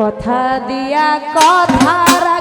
কথা দিয়া কথা